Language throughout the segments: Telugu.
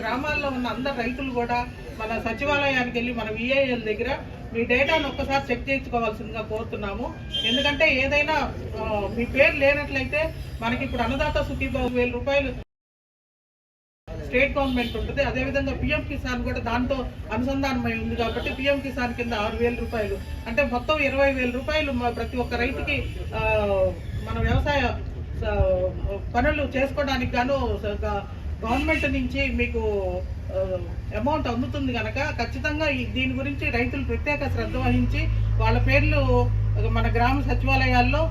గ్రామాల్లో ఉన్న అందరు రైతులు కూడా మన సచివాలయానికి వెళ్ళి మన విఐఎల్ దగ్గర మీ డేటాను ఒక్కసారి చెక్ చేయించుకోవాల్సిందిగా కోరుతున్నాము. ఎందుకంటే ఏదైనా మీ పేరు లేనట్లయితే మనకి ఇప్పుడు అన్నదాత సుఖీభావ వేల రూపాయలు స్టేట్ గవర్నమెంట్ ఉంటుంది. అదేవిధంగా పిఎం కిసాన్ కూడా దాంతో అనుసంధానమై ఉంది కాబట్టి పిఎం కిసాన్ కింద ఆరు వేల రూపాయలు. అంటే మొత్తం ఇరవై వేల రూపాయలు ప్రతి ఒక్క రైతుకి మన వ్యవసాయ పనులు చేసుకోవడానికి గాను గవర్నమెంట్ నుంచి మీకు అమౌంట్ అందుతుంది కనుక ఖచ్చితంగా ఈ దీని గురించి రైతులు ప్రత్యేక శ్రద్ధ వహించి వాళ్ళ పేర్లు మన గ్రామ సచివాలయాల్లో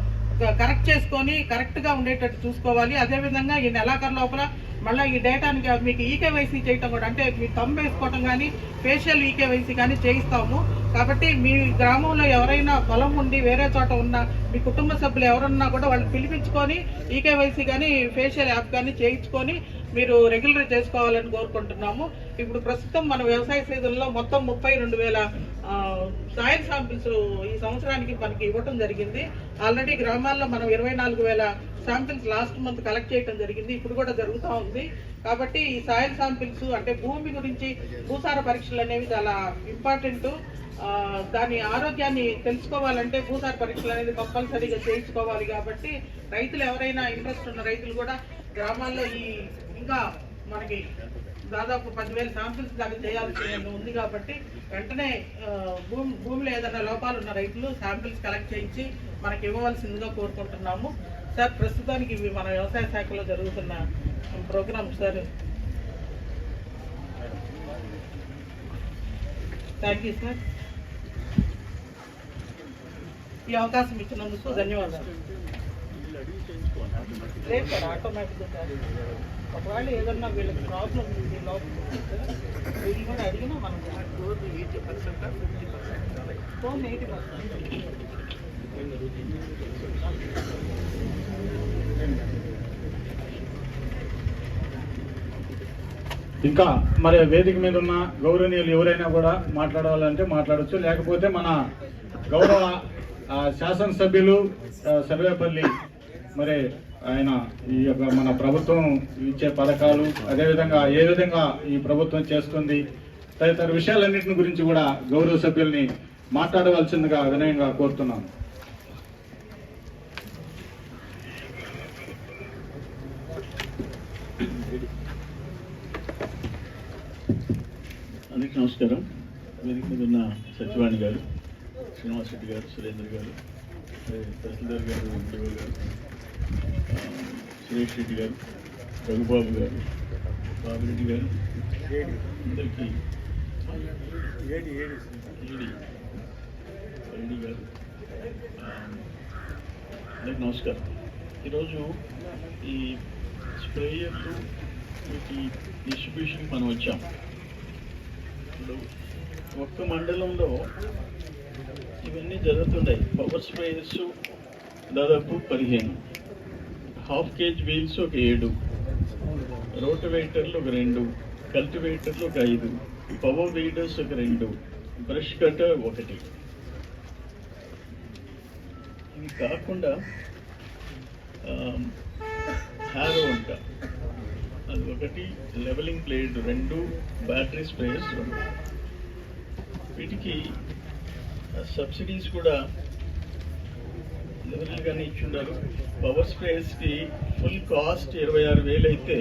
కరెక్ట్ చేసుకొని కరెక్ట్గా ఉండేటట్టు చూసుకోవాలి. అదేవిధంగా ఈ నెలాఖరు లోపల మళ్ళీ ఈ డేటాని మీకు ఈకేవైసీ చేయటం కూడా అంటే మీ తమ్ వేసుకోవటం కానీ ఫేషియల్ ఈకేవైసీ కానీ చేయిస్తాము. కాబట్టి మీ గ్రామంలో ఎవరైనా పొలం ఉండి వేరే చోట ఉన్న మీ కుటుంబ సభ్యులు ఎవరున్నా కూడా వాళ్ళు పిలిపించుకొని ఈకేవైసీ కానీ ఫేషియల్ యాప్ కానీ చేయించుకొని మీరు రెగ్యులర్ చేసుకోవాలని కోరుకుంటున్నాము. ఇప్పుడు ప్రస్తుతం మన వ్యవసాయ సీజన్లో మొత్తం ముప్పై రెండు వేల సాయిల్ శాంపిల్స్ ఈ సంవత్సరానికి మనకి ఇవ్వటం జరిగింది. ఆల్రెడీ గ్రామాల్లో మనం ఇరవై నాలుగు వేల శాంపిల్స్ లాస్ట్ మంత్ కలెక్ట్ చేయడం జరిగింది. ఇప్పుడు కూడా జరుగుతూ ఉంది. కాబట్టి ఈ సాయిల్ శాంపిల్స్ అంటే భూమి గురించి భూసార పరీక్షలు అనేవి చాలా ఇంపార్టెంట్ దాని ఆరోగ్యాన్ని తెలుసుకోవాలంటే భూసార పరీక్షలు అనేది కంపల్సరీగా చేయించుకోవాలి కాబట్టి రైతులు ఎవరైనా ఇంట్రెస్ట్ ఉన్న రైతులు కూడా గ్రామాల్లో ఈ ఇంకా మనకి దాదాపు పదివేల శాంపిల్స్ దాకా చేయాల్సి ఉంది కాబట్టి వెంటనే భూమి భూమిలో ఏదైనా లోపాలు ఉన్న రైతులు శాంపిల్స్ కలెక్ట్ చేయించి మనకి ఇవ్వవలసిందిగా కోరుకుంటున్నాము. సార్ ప్రస్తుతానికి ఇవి మన వ్యవసాయ శాఖలో జరుగుతున్న program sir. Thank you sir ఈ అవకాశం ఇచ్చినందుకు ధన్యవాదాలు. లేదు సార్ ఆటోమేటిక్గా ఒకవేళ ఏదన్నా వీళ్ళకి ప్రాబ్లం ఉంది లోపల వీళ్ళు కూడా అడిగినా మనం ఫోన్ ఎయిటీ పర్సెంట్ ఇంకా మరి వేదిక మీద ఉన్న గౌరవనీయులు ఎవరైనా కూడా మాట్లాడాలంటే మాట్లాడొచ్చు. లేకపోతే మన గౌరవ ఆ, శాసనసభ్యులు సర్వేపల్లి మరి ఆయన ఈ యొక్క మన ప్రభుత్వం ఇచ్చే పథకాలు అదేవిధంగా ఏ విధంగా ఈ ప్రభుత్వం చేస్తుంది తదితర విషయాలన్నింటిని గురించి కూడా గౌరవ సభ్యుల్ని మాట్లాడవలసిందిగా వినయంగా కోరుతున్నాను. అందరికీ నమస్కారం. వేదిక మీద ఉన్న సత్యవాణి గారు శ్రీనివాస్ రెడ్డి గారు సురేంద్ర గారు తహసీల్దార్ గారు గారు. సురేష్ రెడ్డి గారు రఘుబాబు గారు బాబురెడ్డి గారు అందరికీ ఏడి రెడ్డి గారు అందరికి నమస్కారం. ఈరోజు ఈ స్ప్రేయర్లు వీటి డిస్ట్రిబ్యూషన్కి మనం వచ్చాం. ఇప్పుడు ఒక్క మండలంలో ఇవన్నీ జరుగుతున్నాయి పవర్ స్ప్రేయర్స్ దాదాపు పదిహేను. హాఫ్ కేజీ వీల్స్ ఒక ఏడు రోటివేటర్లు ఒక రెండు కల్టివేటర్లు ఒక ఐదు పవర్ వీడర్స్ ఒక రెండు బ్రష్ కటర్ ఒకటి. ఇవి కాకుండా హ్యారో అంట. అది ఒకటి లెవెలింగ్ ప్లేట్ రెండు బ్యాటరీ స్ప్రేయర్స్ రెండు. వీటికి సబ్సిడీస్ కూడా లెవెల్గానే ఇచ్చిండారు. పవర్ స్ప్రేయర్స్కి ఫుల్ కాస్ట్ ఇరవై ఆరు వేలు అయితే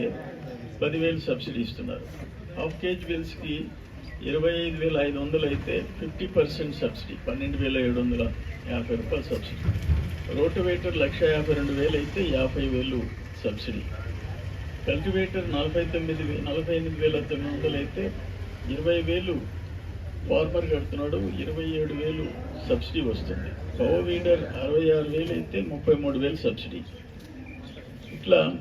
పదివేలు సబ్సిడీ ఇస్తున్నారు. హాఫ్ కేజ్ బిల్స్కి ఇరవై ఐదు వేల ఐదు వందలు అయితే ఫిఫ్టీ పర్సెంట్ సబ్సిడీ పన్నెండు వేల ఏడు వందల యాభై రూపాయలు సబ్సిడీ రోటివేటర్ లక్ష యాభై రెండు వేలు అయితే యాభై వేలు సబ్సిడీ కల్టివేటర్ నలభై తొమ్మిది వే- నలభై ఎనిమిది వేల తొమ్మిది వందలు అయితే ఇరవై వేలు ఫార్మర్ కడుతున్నాడు ఇరవై ఏడు వేలు సబ్సిడీ వస్తుంది. పవర్ వీడర్ అరవై ఆరు వేలు అయితే ముప్పై మూడు వేలు సబ్సిడీ. ఇట్లా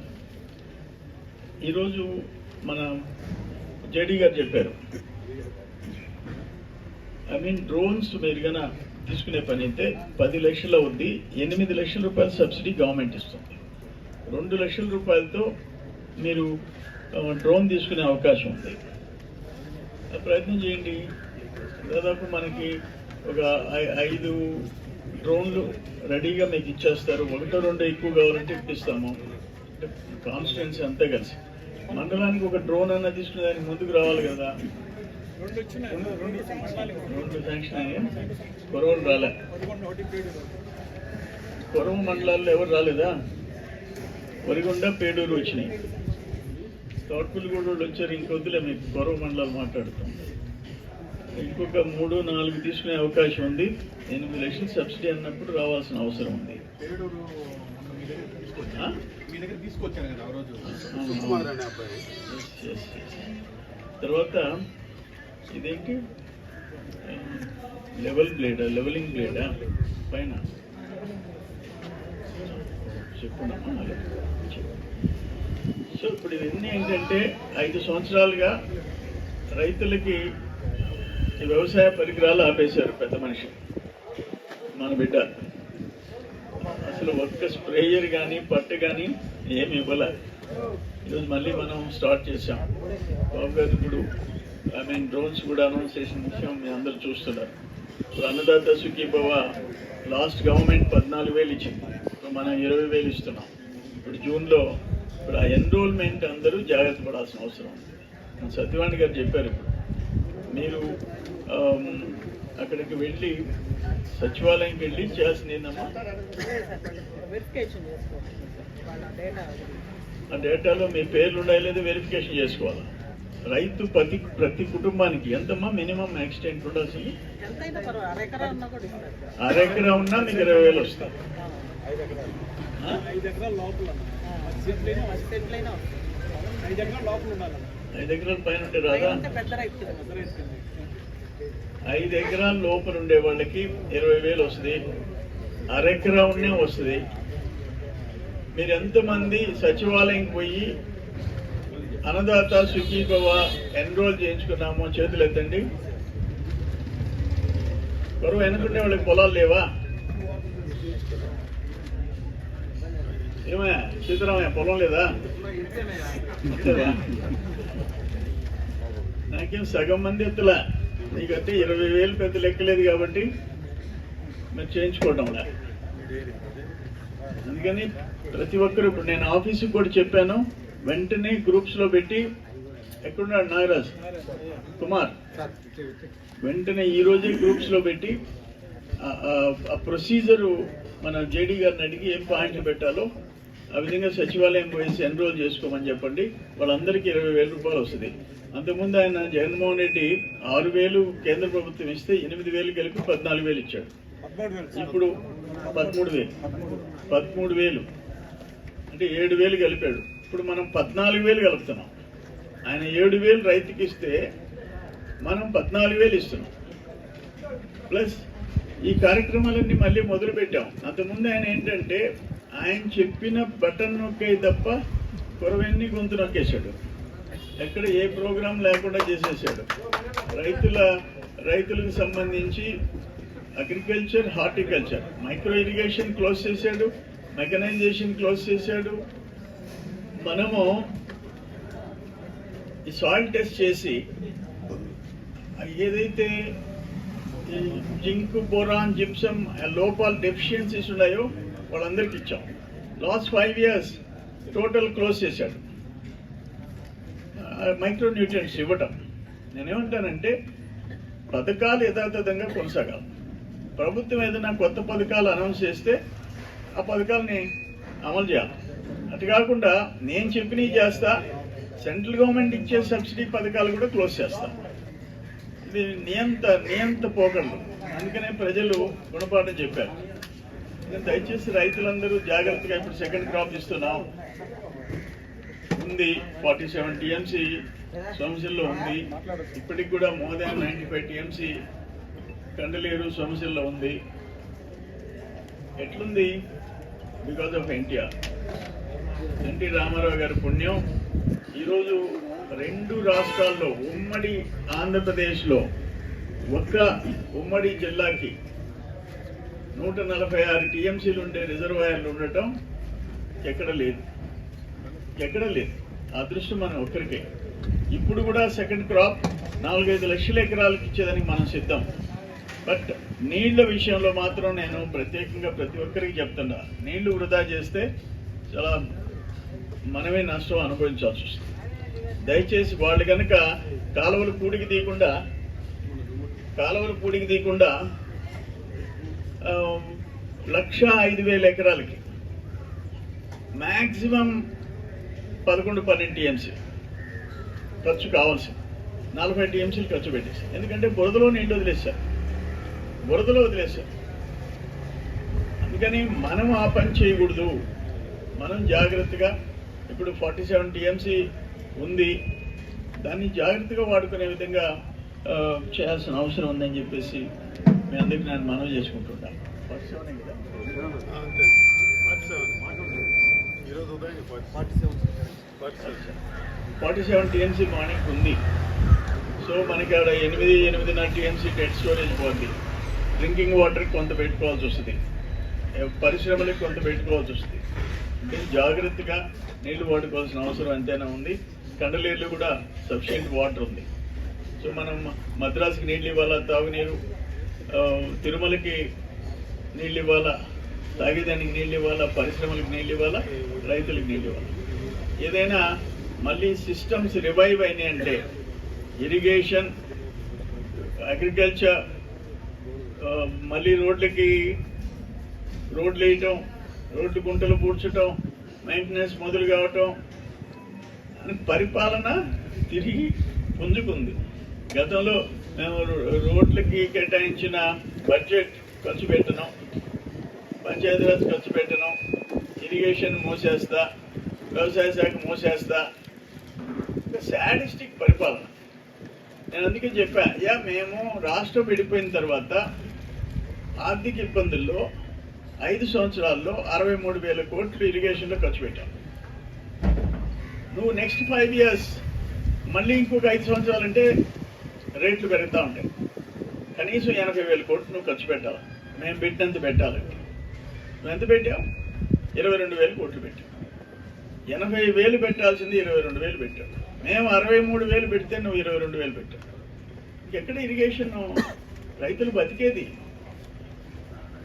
ఈరోజు మన జేడీ గారు చెప్పారు. ఐ మీన్ డ్రోన్స్ మీరు కన్నా తీసుకునే పని అయితే పది లక్షల ఉంది ఎనిమిది లక్షల రూపాయల సబ్సిడీ గవర్నమెంట్ ఇస్తుంది. రెండు లక్షల రూపాయలతో మీరు డ్రోన్ తీసుకునే అవకాశం ఉంది. ఆ ప్రయత్నం చేయండి. దాదాపు మనకి ఒక ఐ- ఐదు డ్రోన్లు రెడీగా మీకు ఇచ్చేస్తారు. ఒకటో రెండో ఎక్కువ కావాలంటే ఇప్పిస్తాము. కాన్స్టిట్యున్సీ అంతా కలిసి. మండలానికి ఒక డ్రోన్ అన్న తీసుకుని దానికి ముందుకు రావాలి కదా. రెండు శాంక్షన్ అయ్యాయి. కొరవలు రాలే. కొరవ మండలాల్లో ఎవరు రాలేదా? వరిగొండ పేడూరు వచ్చినాయి. తోటపల్లిగూడ కూడా వచ్చారు. ఇంకొద్దులే మీకు కొరవ మండలాలు మాట్లాడుతాం. ఇంకొక మూడు నాలుగు తీసుకునే అవకాశం ఉంది. ఎనిమిది లక్షలు సబ్సిడీ అన్నప్పుడు రావాల్సిన అవసరం ఉంది. తర్వాత ఇదేంటి? లెవెల్ బ్లేడా లెవెలింగ్ బ్లేడా పైన. చెప్పున్నామా అలా? చెప్పు. సో ఇప్పుడు ఇవన్నీ ఏంటంటే ఐదు సంవత్సరాలుగా రైతులకి ఈ వ్యవసాయ పరికరాలు ఆపేశారు పెద్ద మనిషి. మన బిడ్డ. అసలు ఒక్క స్ప్రేయర్ కానీ పట్టు కానీ ఏమి ఇవ్వలేదు. ఈరోజు మళ్ళీ మనం స్టార్ట్ చేసాం బాబు గారు ఇప్పుడు ఐ మీన్ డ్రోన్స్ కూడా అనౌన్స్ చేసిన విషయం మీ అందరూ చూస్తున్నారు. ఇప్పుడు అన్నదాత సుఖీభవ లాస్ట్ గవర్నమెంట్ పద్నాలుగు వేలు ఇచ్చింది. ఇప్పుడు మనం ఇరవై వేలు ఇస్తున్నాం. ఇప్పుడు జూన్లో ఇప్పుడు ఆ ఎన్రోల్మెంట్ అందరూ జాగ్రత్త పడాల్సిన అవసరం ఉంది. సత్యవాణి గారు చెప్పారు ఇప్పుడు. మీరు అక్కడికి వెళ్ళి సచివాలయంకి వెళ్ళి చేయాల్సింది ఏందమ్మా? వెరిఫికేషన్ చేసుకోవాలి. వాళ్ళ డేటా ఆ డేటాలో మీ పేర్లు ఉన్నాయో లేదో వెరిఫికేషన్ చేసుకోవాలి? రైతు ప్రతి ప్రతి కుటుంబానికి ఎంతమ్మా మినిమం యాక్సిడెంట్ ఉండాల్సింది? అరెకరా ఉన్నా మీకు ఇరవై వేలు వస్తాయి. ఐదు ఎకరాలు ఆ? ఐదు ఎకరాల లోపల ఐదు ఎకరాల పైన ఉంటే రాదా. ఐదు ఎకరాల లోపల ఉండే వాళ్ళకి ఇరవై వేలు వస్తుంది. అరెకరా ఉన్నే వస్తుంది. మీరు ఎంతమంది సచివాలయంకి పోయి అన్నదాత సుఖీభవ ఎన్రోల్ చేయించుకున్నామో చేతులు ఎత్తండి. బరువు వెనుకుంటే వాళ్ళకి పొలాలు లేవా? ఏమయ్యా సీతారామయ్య పొలం లేదా? నాకేం సగం మంది ఎత్తులా? నీకంటే ఇరవై వేలు పెద్ద లెక్కలేదు కాబట్టి మరి చేయించుకోవడంలా అందుకని ప్రతి ఒక్కరు ఇప్పుడు నేను ఆఫీస్కి కూడా చెప్పాను వెంటనే గ్రూప్స్లో పెట్టి ఎక్కడున్నాడు నాగరాజ్? కుమార్. వెంటనే ఈ రోజే గ్రూప్స్లో పెట్టి ఆ ప్రొసీజరు మన జేడీ గారిని అడిగి ఏం పాయింట్లు పెట్టాలో ఆ విధంగా సచివాలయం పోయేసి ఎన్రోల్ చేసుకోమని చెప్పండి. వాళ్ళందరికీ ఇరవై వేల రూపాయలు వస్తుంది. అంతకుముందు ఆయన జగన్మోహన్ రెడ్డి ఆరు వేలు కేంద్ర ప్రభుత్వం ఇస్తే ఎనిమిది వేలు కలిపి పద్నాలుగు వేలు ఇచ్చాడు. ఇప్పుడు పదమూడు వేలు. పదమూడు వేలు. అంటే ఏడు వేలు కలిపాడు ఇప్పుడు మనం పద్నాలుగు వేలు కలుపుతున్నాం ఆయన ఏడు వేలు రైతుకి ఇస్తే మనం పద్నాలుగు వేలు ఇస్తున్నాం. ప్లస్ ఈ కార్యక్రమాలన్నీ మళ్ళీ మొదలు పెట్టాం అంతకుముందు ఆయన ఏంటంటే ఆయన చెప్పిన బటన్ నొక్కే తప్ప కొరవన్నీ గొంతు నొక్కేశాడు? ఎక్కడ ఏ ప్రోగ్రాం లేకుండా చేసేసాడు రైతుల రైతులకు సంబంధించి agriculture horticulture. Micro irrigation close చేశాడు మెకనైజేషన్ క్లోజ్ చేశాడు. మనము ఈ సాయిల్ టెస్ట్ చేసి ఏదైతే జింక్ బోరాన్ జిప్సమ్ లోపాల్ డెఫిషియన్సీస్ ఉన్నాయో వాళ్ళందరికీ ఇచ్చాం. Last five years total close చేశాడు. మైక్రో న్యూట్రియన్స్ ఇవ్వటం. నేనేమంటానంటే పథకాలు యథాతథంగా కొనసాగాలి. ప్రభుత్వం ఏదైనా కొత్త పథకాలు అనౌన్స్ చేస్తే ఆ పథకాలని అమలు చేయాలి. అటు కాకుండా నేను చెప్పినవి చేస్తా సెంట్రల్ గవర్నమెంట్ ఇచ్చే సబ్సిడీ పథకాలు కూడా క్లోజ్ చేస్తా. ఇది నియంత నియంత పోకండు అందుకనే ప్రజలు గుణపాఠం చెప్పారు. దయచేసి రైతులందరూ జాగ్రత్తగా ఇప్పుడు సెకండ్ క్రాప్ ఇస్తున్నాం. ఉంది ఫార్టీ సెవెన్ టీఎంసీ సోమశిల్లో ఉంది. ఇప్పటికి కూడా more than ninety five TMC Kandaleru సోమశిల్లో ఉంది. ఎట్లుంది? Because of NTR NT Rama Rao గారి పుణ్యం. ఈరోజు రెండు రాష్ట్రాల్లో ఉమ్మడి ఆంధ్రప్రదేశ్లో ఒక్క ఉమ్మడి జిల్లాకి నూట నలభై ఆరు టీఎంసీలు ఉండే రిజర్వాయర్లు ఉండటం ఎక్కడ లేదు. ఎక్కడ లేదు. ఆ అదృష్టం మనం ఒక్కరికే. ఇప్పుడు కూడా సెకండ్ క్రాప్ నాలుగైదు లక్షల ఎకరాలకు ఇచ్చేదానికి మనం సిద్ధం. బట్ నీళ్ళ విషయంలో మాత్రం నేను ప్రత్యేకంగా ప్రతి ఒక్కరికి చెప్తున్నా. నీళ్ళు వృధా చేస్తే చాలా మనమే నష్టం అనుభవించాల్సి వస్తుంది. దయచేసి వాళ్ళు కనుక కాలువలు పూడికి తీయకుండా కాలువలు పూడికి తీయకుండా లక్ష ఐదు వేల ఎకరాలకి. మ్యాక్సిమం పదకొండు పన్నెండు టీఎంసీ. ఖర్చు కావాల్సి నలభై టీఎంసీలు ఖర్చు పెట్టేసి. ఎందుకంటే బురదలో నీళ్ళు వదిలేశారు బురదలో వదిలేశారు అందుకని మనం ఆ పని చేయకూడదు. మనం జాగ్రత్తగా ఇప్పుడు ఫార్టీ సెవెన్ టీఎంసీ ఉంది. దాన్ని జాగ్రత్తగా వాడుకునే విధంగా చేయాల్సిన అవసరం ఉందని చెప్పేసి మీ అందరికీ నేను మనవి చేసుకుంటున్నాను ఫార్టీ సెవెన్ టీఎంసీ మార్నింగ్ ఉంది. సో మనకి ఆడ ఎనిమిది ఎనిమిదిన్నర టీఎంసీ డెడ్ స్టోరేజ్ పోద్ది. డ్రింకింగ్ వాటర్ కొంత పెట్టుకోవాల్సి వస్తుంది. పరిశ్రమలకు కొంత పెట్టుకోవాల్సి వస్తుంది. అంటే జాగ్రత్తగా నీళ్ళు వాడుకోవాల్సిన అవసరం ఎంతైనా ఉంది. కండలేరులో కూడా సఫిషియెంట్ వాటర్ ఉంది. సో మనం మద్రాసుకి నీళ్ళు ఇవ్వాలా తాగునీరు? తిరుమలకి నీళ్ళు ఇవ్వాలా తాగేదానికి నీళ్ళు ఇవ్వాలా పరిశ్రమలకు నీళ్ళు ఇవ్వాలా రైతులకు నీళ్ళు ఇవ్వాలా ఏదైనా మళ్ళీ సిస్టమ్స్ రివైవ్ అయినాయి అంటే ఇరిగేషన్ అగ్రికల్చర్ మళ్ళీ రోడ్లకి రోడ్లు వేయటం రోడ్లు గుంటలు పూడ్చటం మెయింటెనెన్స్ మొదలు కావటం అని పరిపాలన తిరిగి పుంజుకుంది. గతంలో మేము రో- రోడ్లకి కేటాయించిన బడ్జెట్ ఖర్చు పెట్టడం పంచాయతీరాజ్ ఖర్చు పెట్టడం ఇరిగేషన్ మూసేస్తా వ్యవసాయ శాఖ మూసేస్తా. శాడిస్టిక్ పరిపాలన. నేను అందుకే చెప్పా యా మేము రాష్ట్రం విడిపోయిన తర్వాత ఆర్థిక ఇబ్బందుల్లో ఐదు సంవత్సరాల్లో అరవై మూడు వేల కోట్లు ఇరిగేషన్లో ఖర్చు పెట్టాం. నువ్వు నెక్స్ట్ ఫైవ్ ఇయర్స్ మళ్ళీ ఇంకొక ఐదు సంవత్సరాలు అంటే రేట్లు పెరుగుతూ ఉంటాయి. కనీసం ఎనభై వేల కోట్లు నువ్వు ఖర్చు పెట్టాలి? మేము పెట్టినంత పెట్టాలి. నువ్వు ఎంత పెట్టావు? ఇరవై రెండు వేలు కోట్లు పెట్టావు. ఎనభై వేలు పెట్టాల్సింది ఇరవై రెండు వేలు పెట్టావు. మేము అరవై మూడు వేలు పెడితే నువ్వు ఇరవై రెండు వేలు పెట్టావు. ఎక్కడ ఇరిగేషన్ రైతులు బతికేది.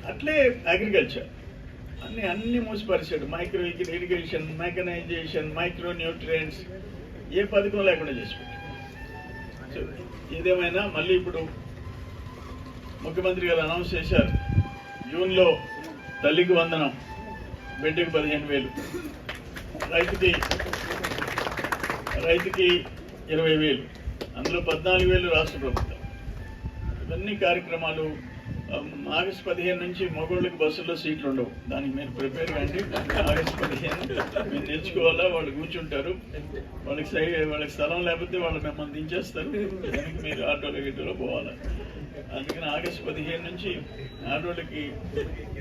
అట్లే అగ్రికల్చర్ అన్ని అన్ని మూసిపరిచాడు. Micro irrigation mechanisation micro nutrients ఏ పథకం లేకుండా చేసి పెట్టాడు. ఏదేమైనా మళ్ళీ ఇప్పుడు ముఖ్యమంత్రి గారు అనౌన్స్ చేశారు. జూన్లో తల్లికి వందనం బిడ్డకి పదిహేను వేలు. రైతుకి రైతుకి ఇరవై వేలు. అందులో పద్నాలుగు వేలు రాష్ట్ర ప్రభుత్వం. ఇవన్నీ కార్యక్రమాలు ఆగస్టు పదిహేను నుంచి మగోళ్ళకి బస్సుల్లో సీట్లు ఉండవు. దానికి మీరు ప్రిపేర్ కండి ఆగస్టు పదిహేను మీరు నేర్చుకోవాలా? వాళ్ళు కూర్చుంటారు. వాళ్ళకి సై వాళ్ళకి స్థలం లేకపోతే వాళ్ళు మిమ్మల్ని దించేస్తారు. దానికి మీరు ఆటోలో గిట్టలో పోవాలి? అందుకని ఆగస్టు పదిహేను నుంచి ఆటోలకి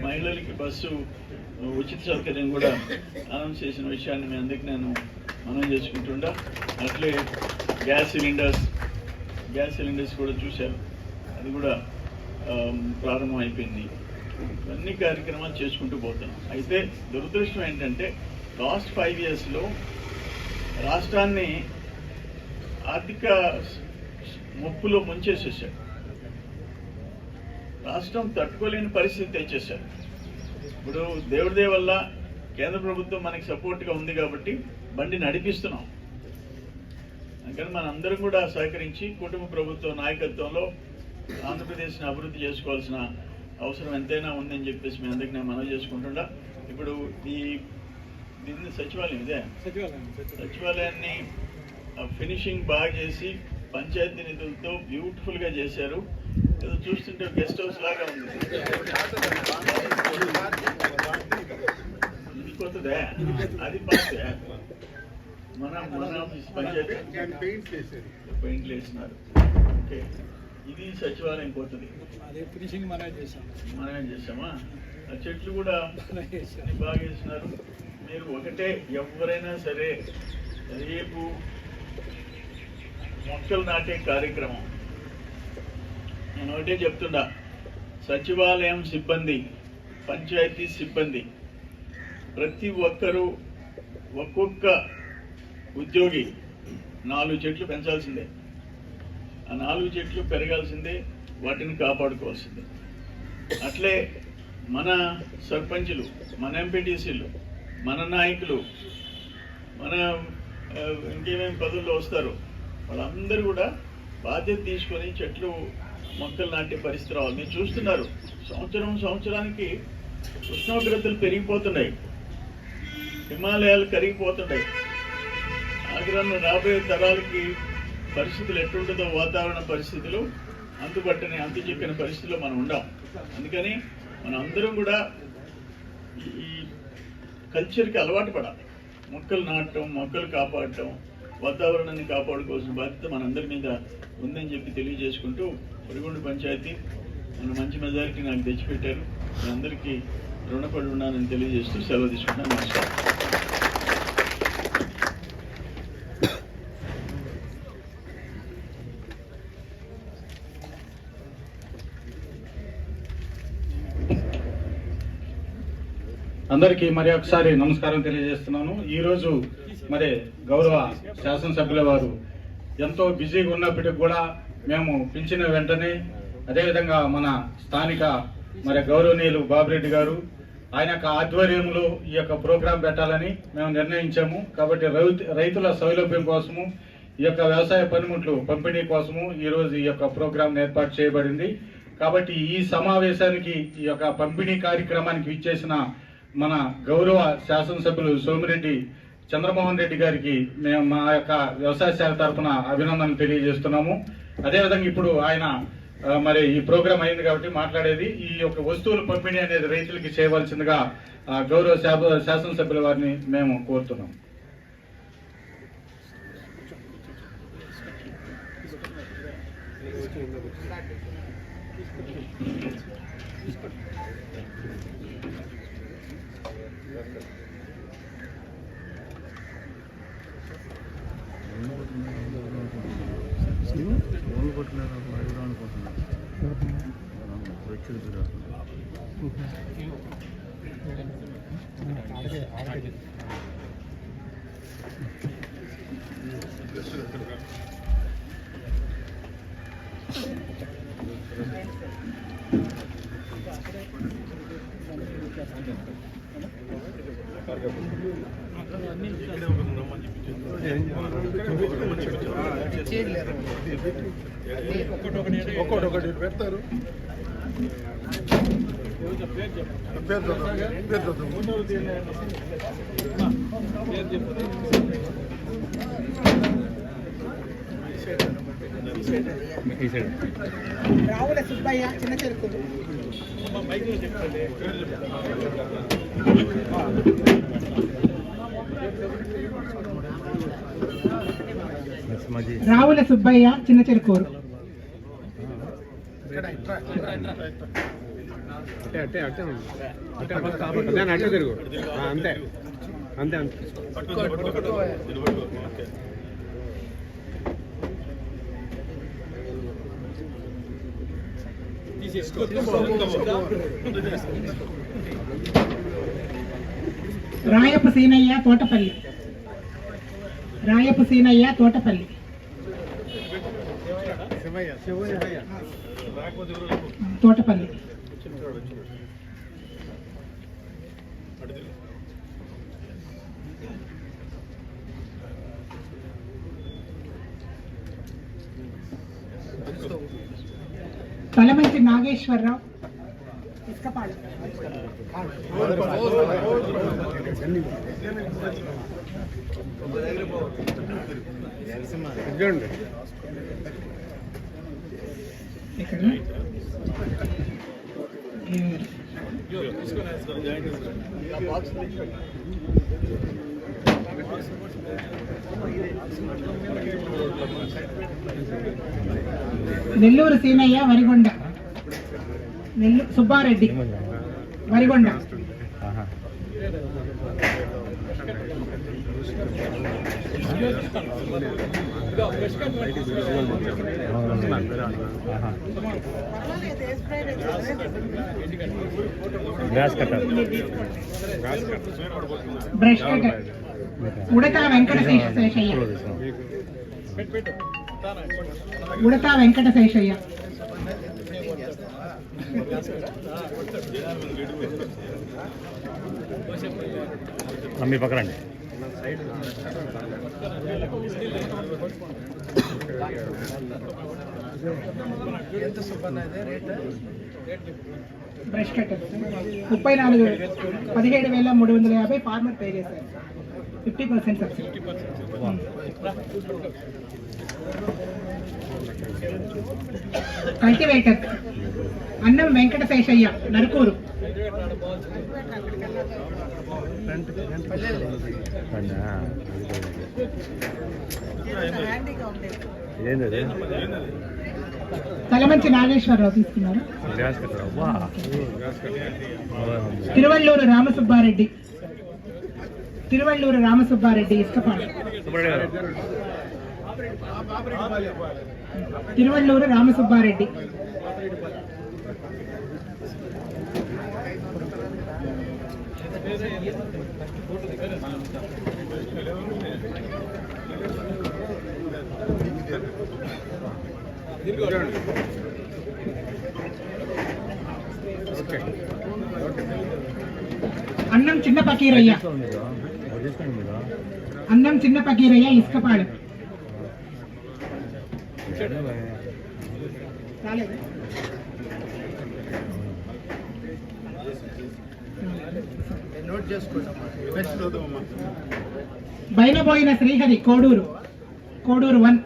మహిళలకి బస్సు ఉచిత సౌకర్యం కూడా అనౌన్స్ చేసిన విషయాన్ని మీ అందుకు నేను మనం చేసుకుంటుండా. అట్లే గ్యాస్ సిలిండర్స్ గ్యాస్ సిలిండర్స్ కూడా చూశారు అది కూడా ప్రారంభం అయిపోయింది. అన్ని కార్యక్రమాలు చేసుకుంటూ పోతున్నాం. అయితే దురదృష్టం ఏంటంటే లాస్ట్ ఫైవ్ ఇయర్స్లో రాష్ట్రాన్ని ఆర్థిక ముప్పులో ముంచేసేసాడు రాష్ట్రం తట్టుకోలేని పరిస్థితి తెచ్చేశారు ఇప్పుడు దేవుడిదే వల్ల కేంద్ర ప్రభుత్వం మనకి సపోర్ట్గా ఉంది కాబట్టి బండి నడిపిస్తున్నాం. అందుకని మనందరం కూడా సహకరించి కుటుంబ ప్రభుత్వ నాయకత్వంలో ఆంధ్రప్రదేశ్ని అభివృద్ధి చేసుకోవాల్సిన అవసరం ఎంతైనా ఉందని చెప్పేసి మీ అందరికీ నేను మనవి చేసుకుంటుండా. ఇప్పుడు ఈ దీన్ని సచివాలయం ఇదే? సచివాలయం సచివాలయం. సచివాలయాన్ని ఫినిషింగ్ బాగా చేసి పంచాయతీ నిధులతో బ్యూటిఫుల్గా చేశారు. ఏదో చూస్తుంటే గెస్ట్ హౌస్ లాగా ఉంది. ఇది కొత్తదే? అది పాతే మన మన పంచాయతీ? పెయింట్లు వేసినారు ఓకే ఇది సచివాలయం కొత్తది అదే ఫినిషింగ్ మనమే చేసాం మనమేం చేసామా ఆ చెట్లు కూడా బాగా చేసినారు. మీరు ఒకటే ఎవరైనా సరే రేపు మొక్కలు నాటే కార్యక్రమం. నేను ఒకటే చెప్తున్నా సచివాలయం సిబ్బంది పంచాయతీ సిబ్బంది ప్రతి ఒక్కరూ ఒక్కొక్క ఉద్యోగి నాలుగు చెట్లు పెంచాల్సిందే. ఆ నాలుగు చెట్లు పెరగాల్సిందే వాటిని కాపాడుకోవాల్సిందే. అట్లే మన సర్పంచులు మన ఎంపీటీసీలు మన నాయకులు మన ఇంకేమేమి పదవుల్లో వస్తారు వాళ్ళందరూ కూడా బాధ్యత తీసుకొని చెట్లు మొక్కలు నాటే పరిస్థితి రావాలి. మీరు చూస్తున్నారు సంవత్సరం సంవత్సరానికి ఉష్ణోగ్రతలు పెరిగిపోతున్నాయి. హిమాలయాలు కరిగిపోతున్నాయి. ఆగ్రహం రాబోయే తరాలకి పరిస్థితులు ఎట్టుంటుందో వాతావరణ పరిస్థితులు అంతుపట్టని అంతు చెప్పిన పరిస్థితిలో మనం ఉండాం. అందుకని మనం అందరం కూడా ఈ- కల్చర్కి అలవాటు పడాలి. మొక్కలు నాటడం మొక్కలు కాపాడటం వాతావరణాన్ని కాపాడుకోవాల్సిన బాధ్యత మనందరి మీద ఉందని చెప్పి తెలియజేసుకుంటూ పొడిగొండ పంచాయతీ మన మంచి మెజారిటీ నాకు తెచ్చిపెట్టారు. మీ అందరికీ రుణపడి ఉన్నానని తెలియజేస్తూ సెలవు తీసుకుంటాను నమస్కారం. అందరికీ మరి ఒకసారి నమస్కారం తెలియజేస్తున్నాను. ఈరోజు మరి గౌరవ శాసనసభ్యుల వారు ఎంతో బిజీగా ఉన్నప్పటికి కూడా మేము పిలిచిన వెంటనే అదేవిధంగా మన స్థానిక మరి గౌరవనీయులు బాబురెడ్డి గారు ఆయన యొక్క ఆధ్వర్యంలో ఈ యొక్క ప్రోగ్రాం పెట్టాలని మేము నిర్ణయించాము. కాబట్టి రైతుల సౌలభ్యం కోసము ఈ యొక్క వ్యవసాయ పనిముట్లు పంపిణీ కోసము ఈ రోజు ఈ యొక్క ప్రోగ్రాం ఏర్పాటు చేయబడింది. కాబట్టి ఈ సమావేశానికి ఈ యొక్క పంపిణీ కార్యక్రమానికి ఇచ్చేసిన మన గౌరవ శాసనసభ్యులు సోమిరెడ్డి చంద్రమోహన్ రెడ్డి గారికి మేము మా యొక్క వ్యవసాయ శాఖ తరఫున అభినందనలు తెలియజేస్తున్నాము. అదేవిధంగా ఇప్పుడు ఆయన మరి ఈ ప్రోగ్రాం అయింది కాబట్టి మాట్లాడేది ఈ యొక్క వస్తువుల పంపిణీ అనేది రైతులకి చేయవలసిందిగా గౌరవ శాసనసభ్యుల వారిని మేము కోరుతున్నాం. ఓన్ కొట్టినారు అడుగుదా అనుకుంటున్నాను వ్యక్తులు Thank you. ఒక్కొక్కటి పెడతారు. పేరు పేరు రావుల సుబ్బయ్య చిన్న చెరుకులు రావుల సుబ్బయ్య చిన్న చెరుకూరు. అంటే అంటే అంటే అంటే అంటే అంటే తిరుగు. అంతే. అంతే అంతే. రాయపు సీనయ్య తోటపల్లి. రాయపు సీనయ్య తోటపల్లి. తోటపల్లి. తలమంచి నాగేశ్వరరావు. ఇసుకపాడు. చూడండి ఇక్కడ Nellore Seenaiah Varigonda Nellore Subbareddy Varigonda gas cutter brush cutter Udatha Venkata Sesha- Seshaiah. Udatha Venkata Seshaiah. మీ పక్కనండి బ్రష్ కట్టర్ ముప్పై నాలుగు పదిహేడు వేల మూడు వందల యాభై ఫార్మర్ పే చేశారు. Fifty percent subsidy cultivator Annam Venkata Seshaiah Narukuru. Talamanchi Nageswararao తీసుకున్నారు. తిరువళ్ళూరు రామసుబ్బారెడ్డి. తిరువళ్ళూరు రామసుబ్బారెడ్డి ఇసుకపాడు తిరువళ్ళూరు రామసుబ్బారెడ్డి. అన్నం చిన్న పకీరయ్య. అన్నం చిన్న పకీరయ్య ఇసుకపాడు బయలుపోయిన శ్రీహరి కోడూరు. కోడూరు వన్.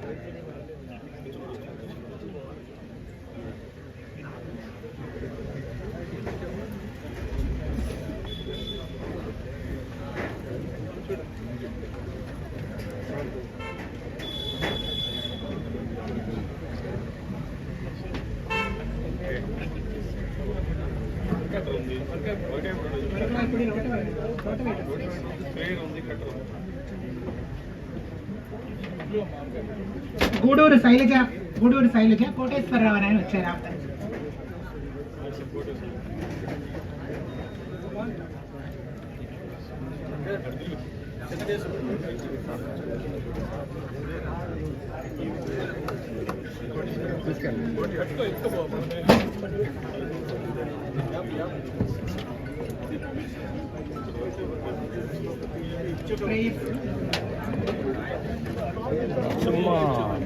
గూడూరు శైలజ గూడూరు శైలజ కోటేశ్వరరావు అని ఆయన వచ్చారు ఆవిడ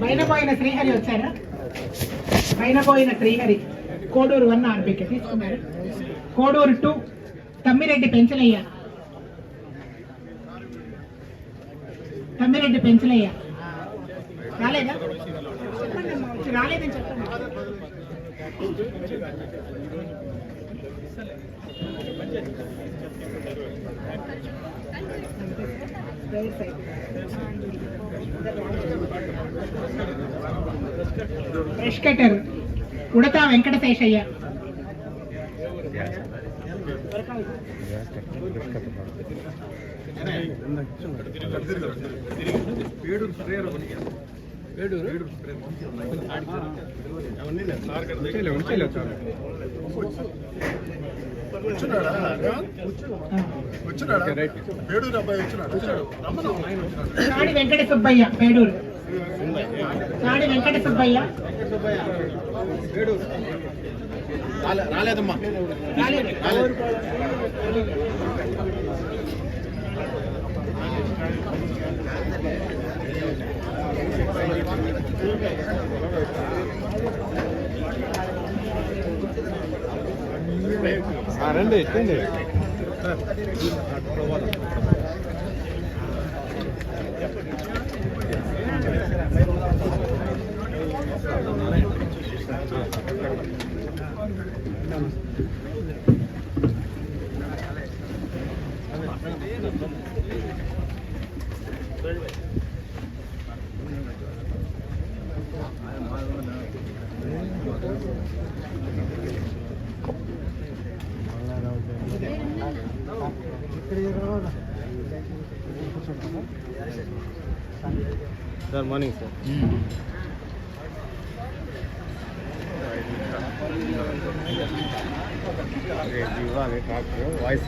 బయనపోయిన శ్రీహరి వచ్చారా? బయనపోయిన శ్రీహరి కోడూరు వన్ ఆర్బీకే తీసుకున్నారు. కోడూరు టూ తమ్మిరెడ్డి పెంచలయ్య. తమ్మిరెడ్డి పెంచలయ్య. రాలేదా? రాలేదని చెప్పండి. బ్రష్ కటర్ ఉడతా వెంకటశేషయ్య వచ్చినాడా వచ్చినాడా ఏడు అబ్బాయి వచ్చినాడు? వచ్చినాడు రమ్మను చాడి వెంకట సుబ్బయ్య పేడూరు. చాడి వెంకట సుబ్బయ్య. రాలేదమ్మా. రాలేదు. రండి ఎక్కండి సార్ మార్నింగ్ సార్ రేపు ఇవ్వాలి ట్రాక్టర్ వాయిస్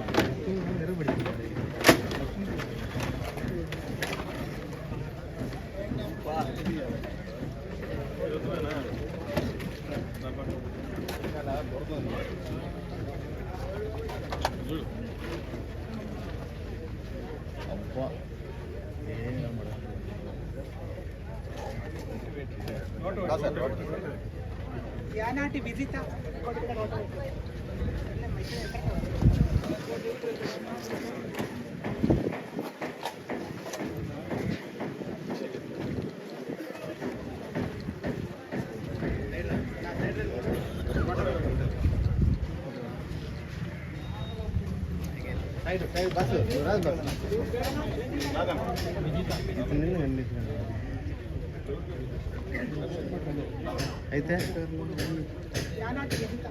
ಯಾನಾಟಿ ವಿಜಿತ. ಕೊಡ್ಬಿಡ అయితే యానాటి విజిత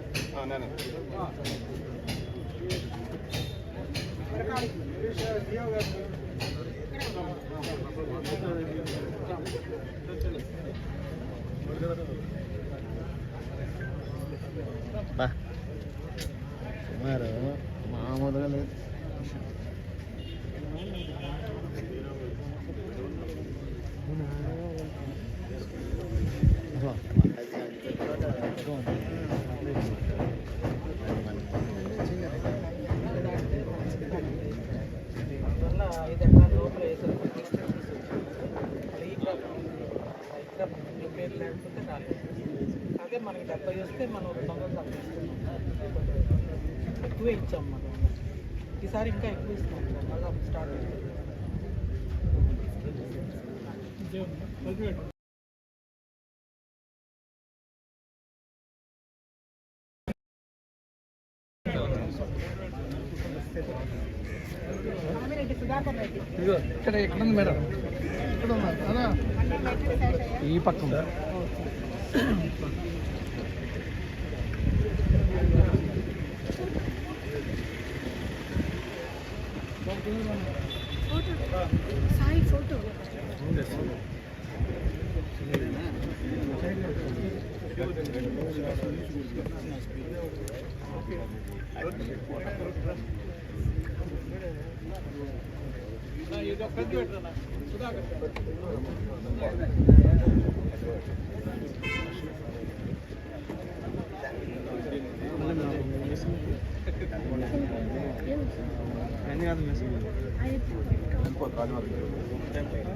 బా సుమారు మామూలుగా లేదు అదే మనకి డెబ్బై వస్తే మనం రెండు వందలు తగ్గిస్తున్నాం ఎక్కువే ఇచ్చాం మనం ఈసారి ఇంకా ఎక్కువ ఇస్తున్నాం మళ్ళీ స్టార్ట్ రామిరెడ్డి ఇక్కడ ఎక్కడ ఉంది మేడం? ఇక్కడ కదా ఈ పక్క ఉందా. సాయి ఫోటో ఇది ఒక్కటి పెట్టరా సుధాకర్ ఎన్ని కాదు మెసేజ్ అయిపోతుంది రాదు మరి